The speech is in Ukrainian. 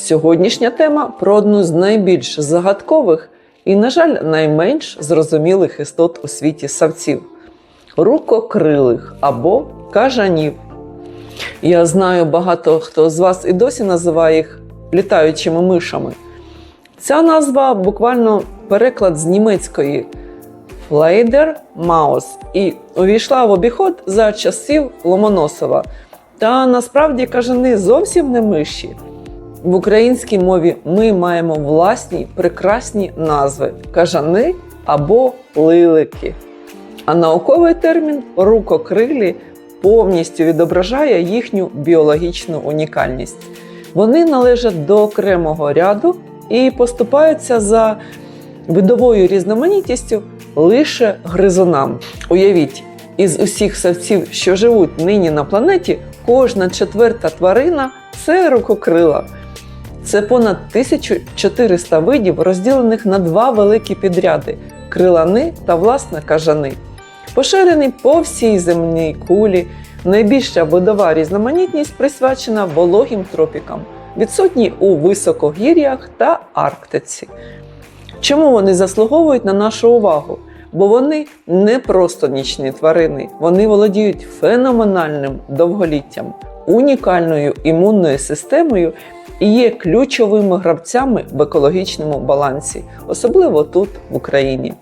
Сьогоднішня тема про одну з найбільш загадкових і, на жаль, найменш зрозумілих істот у світі савців рукокрилих або кажанів. Я знаю, багато хто з вас і досі називає їх літаючими мишами. Ця назва буквально переклад з німецької Флейдер Маус і увійшла в обіход за часів Ломоносова. Та насправді кажани зовсім не миші. В українській мові ми маємо власні прекрасні назви кажани або лилики. А науковий термін рукокрилі повністю відображає їхню біологічну унікальність. Вони належать до окремого ряду і поступаються за видовою різноманітністю лише гризунам. Уявіть, із усіх савців, що живуть нині на планеті, кожна четверта тварина це рукокрила. Це понад 1400 видів, розділених на два великі підряди крилани та власне кажани. Поширений по всій земній кулі, найбільша видова різноманітність присвячена вологим тропікам, відсутні у високогір'ях та Арктиці. Чому вони заслуговують на нашу увагу? Бо вони не просто нічні тварини, вони володіють феноменальним довголіттям, унікальною імунною системою і є ключовими гравцями в екологічному балансі, особливо тут, в Україні.